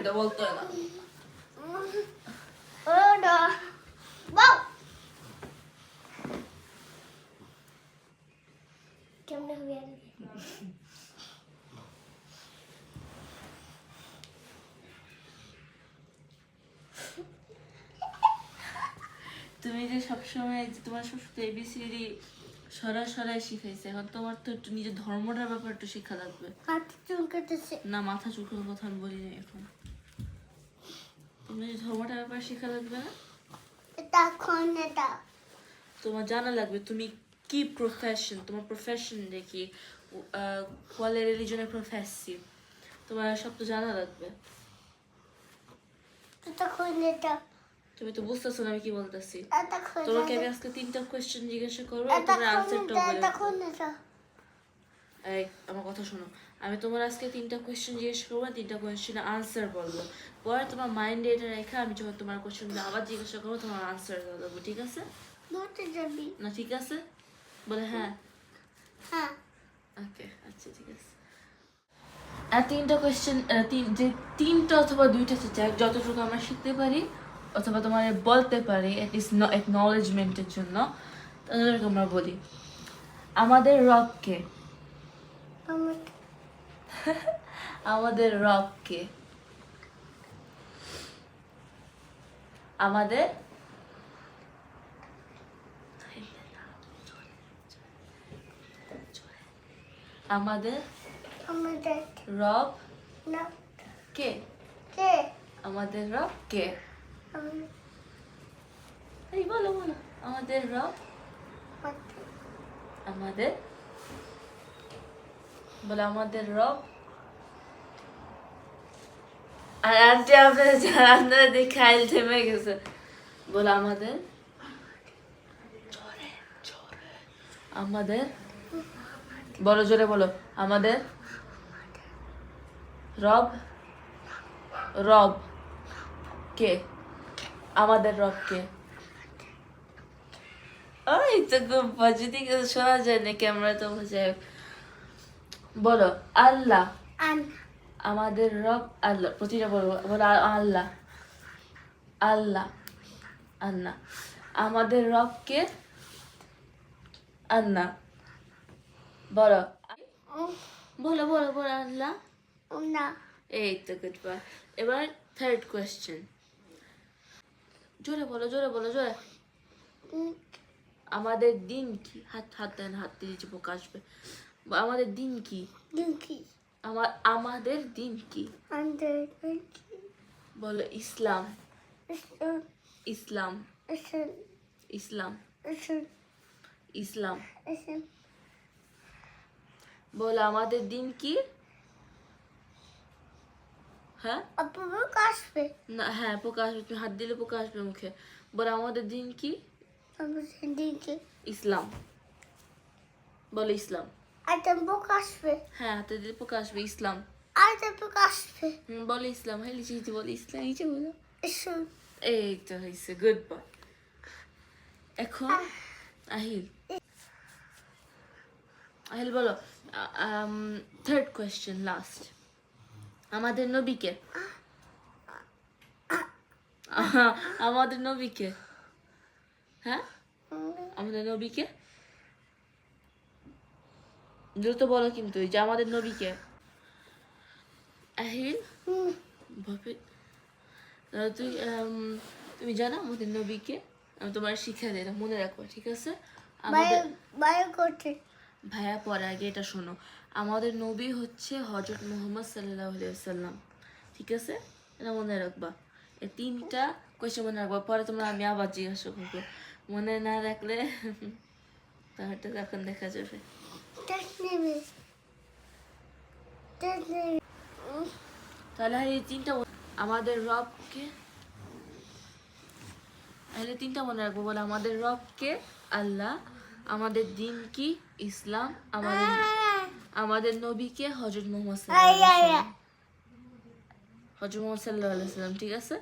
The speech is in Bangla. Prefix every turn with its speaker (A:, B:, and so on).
A: এটা বলতে না
B: ওটা বাউ কেমনে হবে
A: তুমি যে সবসময় যে তোমার সবসময় এবিসিডি সরা সরাই শিখাইছে এখন তোমার তো একটু নিজের ধর্মটার ব্যাপার একটু শেখা লাগবে।
B: চুলকাতেছে।
A: না মাথা চুলকানোর কথা আমি বলি না এখন। তুমি যে ব্যাপার শেখা লাগবে না?
B: এটা কোন এটা।
A: তোমার জানা লাগবে তুমি কি প্রফেশন তোমার প্রফেশন দেখি কোয়ালে রিলিজনের প্রফেসি তোমার সব তো জানা লাগবে।
B: এটা কোন এটা।
A: তুমি তো বুঝতেছো না আমি কি বলতেছি। তোমাকে আমি আজকে তিনটা কোয়েশ্চেন জিজ্ঞাসা করব তোমার আনসারটা বলে
B: এটা কোন এটা।
A: এই আমার কথা শোনো। আমি তোমার আজকে তিনটা কোয়েশ্চেন জিজ্ঞেস করব তিনটা কোয়েশ্চেনের আনসার বলব। পরে তোমার মাইন্ডে এটা রেখে আমি যখন তোমার কোয়েশ্চেন আবার জিজ্ঞাসা করব তোমার আনসার দেবো ঠিক আছে? না ঠিক আছে? বলে হ্যাঁ।
B: হ্যাঁ।
A: ওকে আচ্ছা ঠিক আছে। আর তিনটা কোয়েশ্চেন তিন যে তিনটা অথবা দুইটা চাই যতটুকু আমরা শিখতে পারি অথবা তোমার বলতে পারি অ্যাটলিস্ট একনলেজমেন্টের জন্য ততটুকু আমরা বলি। আমাদের রবকে
B: আমার
A: আমাদের রবকে আমাদের আমাদের
B: আমাদের
A: রব কে
B: কে
A: আমাদের রব কে এই বলো বলো। আমাদের রব
B: আমাদের
A: বলে, আমাদের রব আর আন্টি আপনার আপনারা দেখে আইল থেমে গেছে। বলে আমাদের? আমাদের? বলো জোরে বলো। আমাদের? রব? রব কে? আমাদের রব কে? ওই তো খুব যদি শোনা যায় না ক্যামেরা তো বোঝায় বলো আল্লাহ। আমাদের রব আল্লাহ প্রতিটা বলব বলো আল্লাহ। আল্লাহ। আল্লাহ আমাদের রবকে আল্লাহ বলো। বলো বলো বলো আল্লাহ।
B: না
A: এই তো গুড এবার থার্ড কোয়েশ্চেন জোরে বলো জোরে বলো জোরে। আমাদের দিন কি? হাত হাত দেন হাত দিয়ে পোকা আসবে। আমাদের দিন কি?
B: ডিঙ্কি
A: আমার আমাদের দিন কি বলো ইসলাম
B: ইসলাম
A: ইসলাম
B: ইসলাম
A: বলো আমাদের দিন কি হ্যাঁ
B: পোকা আসবে
A: না হ্যাঁ পোকা আসবে তুমি হাত দিলে পোকা আসবে মুখে বলো আমাদের দিন কি
B: দিন কি
A: ইসলাম বলো ইসলাম
B: আসবে।
A: হ্যাঁ হাতে দিলে পোকা আসবে ইসলাম। হুম, বলো ইসলাম হ্যাঁ বলো ইসলাম বলো। এই তো হয়েছে গুড বয়। এখন আহিল। আহিল বলো থার্ড কোয়েশ্চেন লাস্ট আমাদের নবীকে? আহা, আমাদের নবীকে? হ্যাঁ? আমাদের নবীকে? দ্রুত বলো কিন্তু যে আমাদের নবীকে। আহিল তুই তুমি জানো আমাদের নবীকে আমি তোমার শিখা দিই মনে রাখো ঠিক আছে? আমাদের ভাইয়া পরে আগে এটা শোনো। আমাদের নবী হচ্ছে হজরত মোহাম্মদ সাল্লাহ সাল্লাম ঠিক আছে? এটা মনে রাখবা। এই তিনটা কোয়েশ্চেন মনে রাখবা পরে তোমরা আমি আবার জিজ্ঞাসা করব। মনে না রাখলে তাহলে তখন দেখা যাবে। তাহলে এই তিনটা আমাদের রবকে তাহলে তিনটা মনে রাখব বলে, আমাদের রবকে আল্লাহ, আমাদের দিন কি ইসলাম, আমাদের আমাদের নবীকে হজরত মোহাম্মদ। হজরত মোহাম্মদ সাল্লাহ সাল্লাম ঠিক আছে